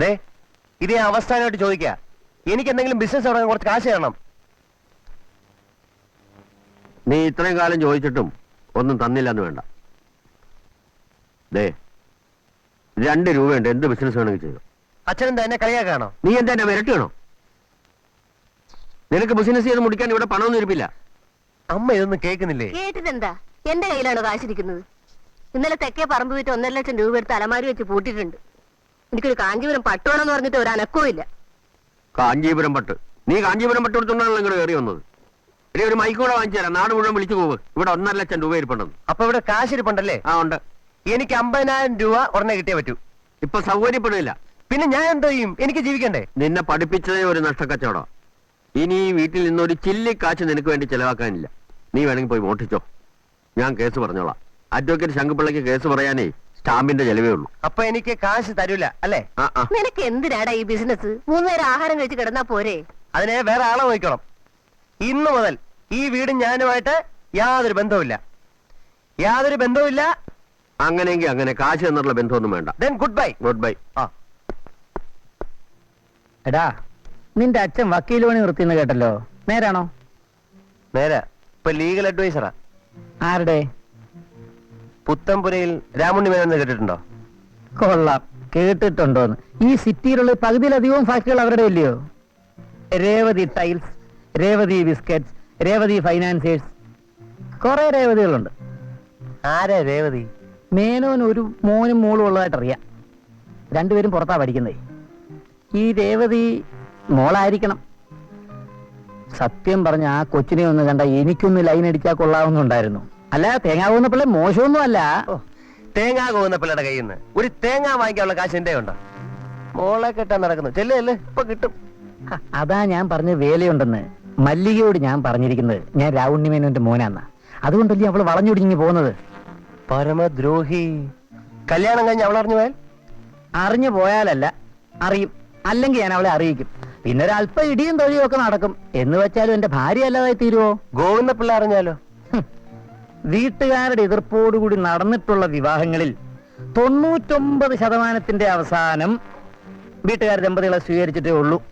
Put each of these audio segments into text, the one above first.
ദേ അവസ്ഥാനായിട്ട് ചോദിക്ക. അവസ്ഥാനമായിട്ട് ചോദിക്കുക എനിക്ക് എന്തെങ്കിലും ബിസിനസ് തുടങ്ങാൻ കുറച്ച് കാശ് തരണം. നീ ഇത്രയും കാലം ചോദിച്ചിട്ടും ഒന്നും തന്നില്ല എന്ന് വേണ്ട. ദേ രണ്ട് രൂപയുണ്ട് എന്ത് ബിസിനസ് വേണമെങ്കിൽ ചെയ്തു. അച്ഛനെന്താ എന്നെ കളിയാക്കാണോ? നീ എന്താ എന്നെ വിരട്ടണോ നിനക്ക് ബിസിനസ് ചെയ്ത് മുടിക്കാൻ ഇവിടെ പണമൊന്നും ഇരിപ്പില്ല. അമ്മ ഇതൊന്നും കേൾക്കുന്നില്ലേ? കേട്ടിട്ടെന്താ? എന്റെ കയ്യിലാണ് കാശിരിക്കുന്നത്? ഇന്നലെ തെക്കേ പറമ്പ് വിറ്റ് ഒന്നര ലക്ഷം രൂപ എടുത്ത് അലമാരി വെച്ച് പൂട്ടിയിട്ടുണ്ട്. എനിക്കൊരു കാഞ്ചീപുരം പട്ട് വേണമെന്ന് പറഞ്ഞിട്ട് ഒരു അനക്കവും ഇല്ല. കാഞ്ചീപുരം പട്ട്. നീ കാഞ്ചീപുരം പട്ട് എടുത്തോണ്ടാണല്ലോ ഇങ്ങോട്ട് കയറി വന്നത്. ഇനി ഒരു മൈക്ക് കൂടെ വാങ്ങിച്ചു തരാം. നാട് മുഴുവൻ വിളിച്ചു പോവ്. ഇവിടെ ഒന്നര ലക്ഷം രൂപ ഇരിപ്പുണ്ടെന്ന്. അപ്പൊ ഇവിടെ കാശ് ഇരിപ്പുണ്ടല്ലേ ആ ഉണ്ട്. എനിക്ക് അമ്പതിനായിരം രൂപ ഉടനെ കിട്ടിയേ പറ്റൂ. ഇപ്പൊ സൗകര്യപ്പെടില്ല പിന്നെ ഞാൻ എന്തോ ചെയ്യും? എനിക്ക് ജീവിക്കണ്ടേ? നിന്നെ പഠിപ്പിച്ചതേ ഒരു നഷ്ടക്കച്ചവടം. ഇനി ഈ വീട്ടിൽ നിന്ന് ഒരു ചില്ലി കാശ് നിനക്ക് വേണ്ടി ചെലവാക്കാനില്ല. നീ വേണമെങ്കിൽ പോയി മോട്ടിച്ചോ ഞാൻ കേസ് പറഞ്ഞോളാം. അഡ്വക്കേറ്റ് ശങ്കുപിള്ളയ്ക്ക് കേസ് പറയാനേ സ്റ്റാമ്പിന്റെ ചെലവേ ഉള്ളൂ. അപ്പൊ എനിക്ക് കാശ് തരൂല അല്ലേ? ആ ആ. നിനക്ക് എന്തിനാടാ ഈ ബിസിനസ്? മൂന്ന് നേരം ആഹാരം കഴിച്ച് കിടന്നാ പോരെ? അതിനെ വേറെ ആളെ നോക്കണം. ഇന്ന് മുതൽ ഈ വീട് ഞാനുമായിട്ട് യാതൊരു ബന്ധവുമില്ല. യാതൊരു ബന്ധവുമില്ല. അങ്ങനെയെങ്കിൽ അങ്ങനെ കാശ് എന്നുള്ള ബന്ധമൊന്നും വേണ്ട. Then goodbye goodbye ആ. എടാ നിന്റെ അച്ഛൻ വക്കീൽ പണി നിർത്തിന്ന് കേട്ടല്ലോ. നേരാണോ? നേരാ. ഇപ്പൊ ലീഗൽ അഡ്വൈസറാ ആരുടെ? പുത്തംപുരയിൽ രാമുണ്ണി മേനെന്ന് കേട്ടിട്ടുണ്ടോ? കൊള്ളാം. കേട്ടിട്ടുണ്ടോന്ന്. ഈ സിറ്റിയിലുള്ള പകുതിയിലധികവും ഫാക്ടറികൾ അവരുടെ ഇല്ലയോ Revathi tiles Revathi biscuits Revathi financiers. കുറെ രേവതികളുണ്ട്. ആരാ രേവതി? മേനോൻ ഒരു മോനും മോളും ഉള്ളതായിട്ട് അറിയാം രണ്ടുപേരും പുറത്താ പഠിക്കുന്നത് ഈ രേവതി മോളായിരിക്കണം. സത്യം പറഞ്ഞ ആ കൊച്ചിനെ ഒന്ന് കണ്ട എനിക്കൊന്ന് ലൈൻ അടിച്ചാൽ കൊള്ളാവുന്നുണ്ടായിരുന്നു. അല്ല തേങ്ങാവുന്ന പിള്ളേ മോശമൊന്നും അല്ല. തേങ്ങാ തേങ്ങ പോകുന്ന പിള്ളയുടെ കയ്യിൽ നിന്ന് ഒരു തേങ്ങ വാങ്ങിക്കാനുള്ള കാശ് എന്റെ ഉണ്ടോ മോളെ കെട്ടാൻ നടക്കുന്നു. ചെല്ലേ അല്ലേ ഇപ്പൊ കിട്ടും. അതാ ഞാൻ പറഞ്ഞ വേലയുണ്ടെന്ന് മല്ലികയോട് ഞാൻ പറഞ്ഞിരിക്കുന്നത്. ഞാൻ രാവുണ്ണിമേനോന്റെ മോനാന്ന. അതുകൊണ്ടല്ലേ അവൾ വളഞ്ഞൊടിഞ്ഞു പോകുന്നത്? പരമദ്രോഹി. കല്യാണം കഴിഞ്ഞ് അവളറിഞ്ഞു പോയാൽ? അറിഞ്ഞു പോയാലല്ല അറിയും. അല്ലെങ്കിൽ ഞാൻ അവളെ അറിയിക്കും. പിന്നെ ഒരല്പം ഇടിയും തൊഴിയും ഒക്കെ നടക്കും. എന്ന് വെച്ചാലും എന്റെ ഭാര്യ അല്ലാതായി തീരുവോ? ഗോവിന്ദ പിള്ള അറിഞ്ഞാലോ. വീട്ടുകാരുടെ എതിർപ്പോടുകൂടി നടന്നിട്ടുള്ള വിവാഹങ്ങളിൽ തൊണ്ണൂറ്റൊമ്പത് ശതമാനത്തിന്റെ അവസാനം വീട്ടുകാർ ദമ്പതികളെ സ്വീകരിച്ചിട്ടേ ഉള്ളൂ.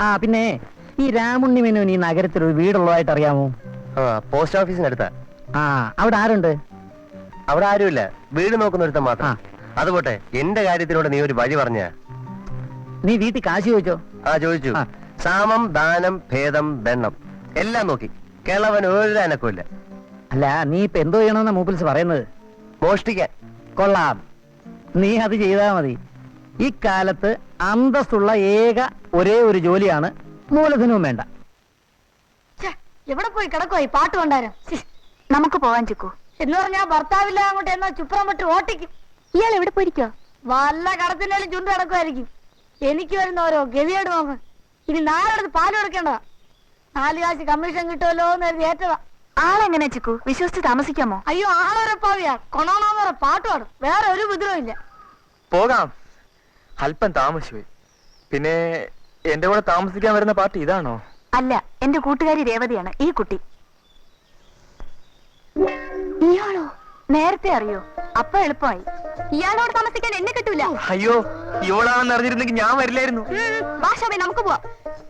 ആ പിന്നെ ഈ രാമുണ്ണി മേനോൻ ഈ നഗരത്തിൽ ഒരു വീടുള്ളതായിട്ട് അറിയാമോ? പോസ്റ്റ് ഓഫീസിനടുത്താ ആ അവിടെ ആരുണ്ട്? അവിടെ ആരുമില്ല. വീട് നോക്കുന്ന ഒരുത്തം ആ. മാത്രം അതുപോട്ടെ എന്റെ കാര്യത്തിലൂടെ നീ ഒരു വഴി പറഞ്ഞ നീ വീട്ടിൽ കാശ് ചോദിച്ചോ? ആ ചോദിച്ചു. സാമം ദാനം ഭേദം ബെണ്ണം. എല്ലാം നോക്കി. കേളവൻ ഒരു അനക്കമില്ല അല്ല നീ ഇപ്പൊ എന്തോ ചെയ്യണമെന്ന മൂപ്പിൽസ് പറയുന്നത്. മോഷ്ടിക്കാൻ കൊള്ളാം. നീ അത് ചെയ്താൽ മതി. ഇക്കാലത്ത് അന്തസ്സുള്ള ഏക ഒരേ ഒരു ജോലിയാണ് മൂലധനവും വേണ്ട. എവിടെ പോയി കിടക്കോ ഈ പാട്ട് കൊണ്ടാരോ നമുക്ക് പോവാൻ ചിക്കു. എന്ന് പറഞ്ഞാ ഭർത്താവില്ല അങ്ങോട്ട് എന്നാ ചുപ്രം വിട്ട് ഓട്ടിക്കും. ഇയാൾ എവിടെ പോയിരിക്കോ? വല്ല കടത്തിനാലും ചുണ്ട് കിടക്കുമായിരിക്കും എനിക്ക് വരുന്ന ഓരോ ഗതിയോട് നോക്ക്. ഇനി നാലെടുത്ത് പാൽ കൊടുക്കേണ്ടതാ. നാല് കാശ് കമ്മീഷൻ കിട്ടുമല്ലോ എന്ന് കരുതി ഏറ്റതാ. ആളെങ്ങനെ ചിക്കു വിശ്വസിച്ച് താമസിക്കാമോ? അയ്യോ ആളൊരപ്പാവിയാ കൊണോണോന്ന് പറ പാട്ട് പാടും. വേറെ ഒരു ബുദ്ധിമോ ഇല്ല. പോകാം. അല്പം താമസിച്ചുപോയി പിന്നെ എന്റെ കൂടെ താമസിക്കാൻ വരുന്ന പാർട്ടി ഇതാണോ? അല്ല എന്റെ കൂട്ടുകാരി രേവതിയാണ് ഈ കുട്ടി. ഇയാളോ? നേരത്തെ അറിയോ? അപ്പൊ എളുപ്പമായി. ഇയാളോട് താമസിക്കാൻ എന്നെ കിട്ടൂല. അയ്യോ ഇവളാണെന്ന് അറിഞ്ഞിരുന്നെങ്കിൽ ഞാൻ വരില്ലായിരുന്നു. നമുക്ക് പോവാം.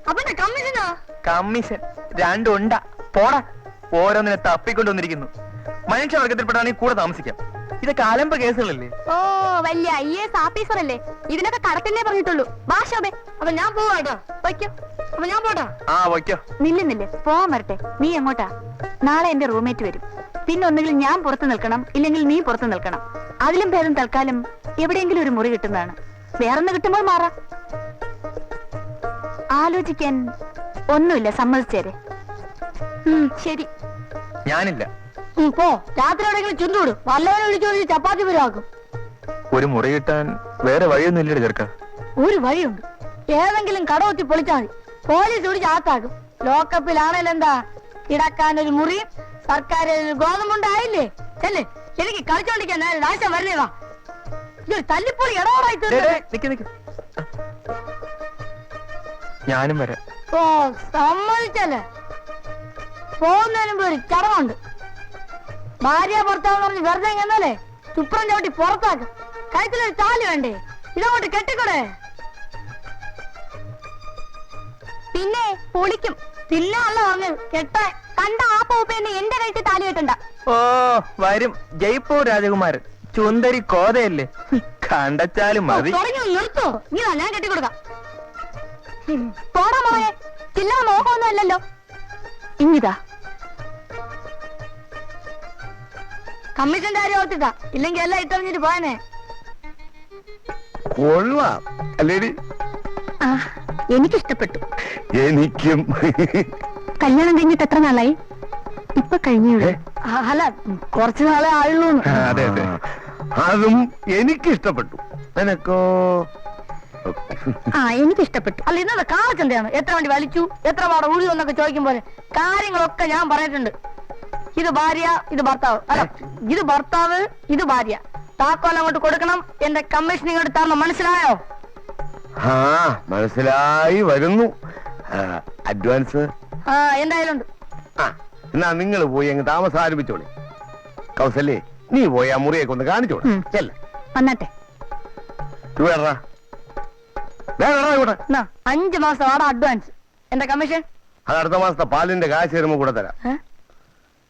അവന്റെ കമ്മീഷനാ? കമ്മീഷൻ. രണ്ടുണ്ട. പോടാ. ഓരോന്നിനെ തപ്പിക്കൊണ്ടുവന്നിരിക്കുന്നു. മനുഷ്യവർഗത്തിൽപ്പെടാണെങ്കിൽ കൂടെ താമസിക്കാം. ഇതൊക്കെ അലമ്പ കേസുകളല്ലേ? ഓ വലിയ ഐ എസ് ഓഫീസർ അല്ലേ ഇതിനൊക്കെ കടത്തില്ലേ പറഞ്ഞിട്ടുള്ളൂ. ഭാഷാബേ അപ്പൊ ഞാൻ പോവാട്ടോ വയ്ക്കോ. അപ്പൊ ഞാൻ പോട്ടാ ആ വയ്ക്കോ. നില്ല് നില്ല്. പോവാൻ വരട്ടെ. നീ എങ്ങോട്ടാ? നാളെ എന്റെ റൂംമേറ്റ് വരും. പിന്നെ ഒന്നുകിൽ ഞാൻ പുറത്തു നിൽക്കണം ഇല്ലെങ്കിൽ നീ പുറത്തു നിൽക്കണം. അതിലും ഭേദം തൽക്കാലം എവിടെയെങ്കിലും ഒരു മുറി കിട്ടുന്നതാണ്. വേറൊന്ന് കിട്ടുമ്പോൾ മാറാ. ആലോചിക്കാൻ ഒന്നുമില്ല സമ്മതിച്ചേരെ. ശരി. ഞാനില്ല. ഉം, പോ. രാത്രി എവിടെയെങ്കിലും ചുണ്ടൂട് വല്ലവനെ ചപ്പാത്തി ഒരു മുറി കിട്ടാൻ വേറെ വഴിയൊന്നും ഇല്ലട ചെറുക്ക. ഒരു വഴിയുണ്ട്. ഏതെങ്കിലും കടവത്തി പൊളിച്ചാൽ മതി. പോലീസ് പിടിച്ച് ആത്താക്കും ലോക്കപ്പിലാണല്ലോ എന്താ? കിടക്കാൻ ഒരു മുറി സർക്കാർ ഗോതമ്പുണ്ടായില്ലേ ചെല്ലേ. എനിക്ക് കളിച്ചോണ്ടിരിക്കാൻ നേരം വരുന്നതാ ഇതൊരു തല്ലിപ്പൊളി ഇടവറായി ഞാനും വരാം. ഓ സമ്മതിച്ചല്ലേ? പോകുന്നതിന് മുമ്പ് ഒരു ചടങ്ങുണ്ട്. ഭാര്യ ഭർത്താവ് പറഞ്ഞ് വെറുതെ എന്നല്ലേ ചുപ്രം ചവിട്ടി പുറത്താക്കും. കഴുത്തിലൊരു താലി വേണ്ടേ? ഇതങ്ങോട്ട് കെട്ടിക്കൂടെ? പിന്നെ പൊളിക്കും. പിന്നെ അല്ല പറഞ്ഞത് കെട്ടെ കണ്ട ആ പൂപ്പേന്ന് എന്റെ കഴുത്തിൽ താലി കെട്ടണ്ട. ഓ വരും. ജയ്പൂർ രാജകുമാരൻ. ചുന്തരി കോതയല്ലേ? കണ്ടച്ചാലും മതി. നിർത്തോ. നീ ഞാൻ കെട്ടിക്കൊടുക്കാം. പോടാ മോയെ ചില്ലറ മോഹമൊന്നും അല്ലല്ലോ. ഇങ്ങിതാ കമ്മീഷന്റെ കാര്യം ഓർത്തിട്ടാ. ഇല്ലെങ്കിൽ എല്ലാം ഇട്ടറിഞ്ഞിട്ട് പോയനെ. കൊള്ളാം അല്ലേടി? ആ എനിക്കിഷ്ടപ്പെട്ടു. എനിക്കും. കല്യാണം കഴിഞ്ഞിട്ട് എത്ര നാളായി? ഇപ്പൊ കഴിഞ്ഞേ? അല്ല കുറച്ചു നാളെ ആയുള്ളൂ അതെ അതെ. അതും എനിക്കിഷ്ടപ്പെട്ടു. നിനക്കോ? ആ എനിക്കിഷ്ടപ്പെട്ടു. അല്ല ഇന്നത്തെ കാളച്ചന്തയാണ്. എത്ര വണ്ടി വലിച്ചു? എത്ര പാട ഉള്ളി എന്നൊക്കെ ചോദിക്കും പോലെ കാര്യങ്ങളൊക്കെ ഞാൻ പറഞ്ഞിട്ടുണ്ട്. ഇത് ഭാര്യ ഇത് ഭർത്താവ്. അല്ല ഇത് ഭർത്താവ് ഇത് ഭാര്യ. താക്കോൽ അങ്ങോട്ട് കൊടുക്കണം. എന്റെ കമ്മീഷൻ ഇങ്ങോട്ട് തരണം. മനസ്സിലായോ? ആ മനസ്സിലായി വരുന്നു. അഡ്വാൻസ് ആ എന്തായാലും ആ എന്നാ നിങ്ങൾ പോയി അങ്ങ് താമസം ആരംഭിച്ചോളി. കൗസല്യേ നീ പോയി ആ മുറിയൊക്കെ ഒന്ന് കാണിച്ചോളൂ. ചെല്ല. വന്നാട്ടെ. ഇവിടെ അഞ്ചു മാസം അഡ്വാൻസ് എന്റെ കമ്മീഷൻ അത് അടുത്ത മാസത്തെ പാലിന്റെ കാശ് തരുമ്പോ കൂടെ തരാം?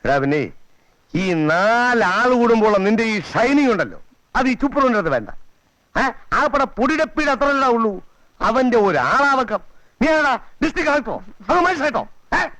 പിന്നെ ഈ നാലാൾ കൂടുമ്പോൾ നിന്റെ ഈ ഷൈനിങ് ഉണ്ടല്ലോ അത് ഈ ചുപ്പറിന്റെ അടുത്ത് വേണ്ട ആപ്പടെ പൊടിടപ്പീട് അത്ര ഉള്ളൂ അവന്റെ ഒരു ആളാവക്കം നീ ഡിസ്ട്രിക്ട് കളക്ടറോ അത് മനസ്സിലായിട്ടോ ഏഹ്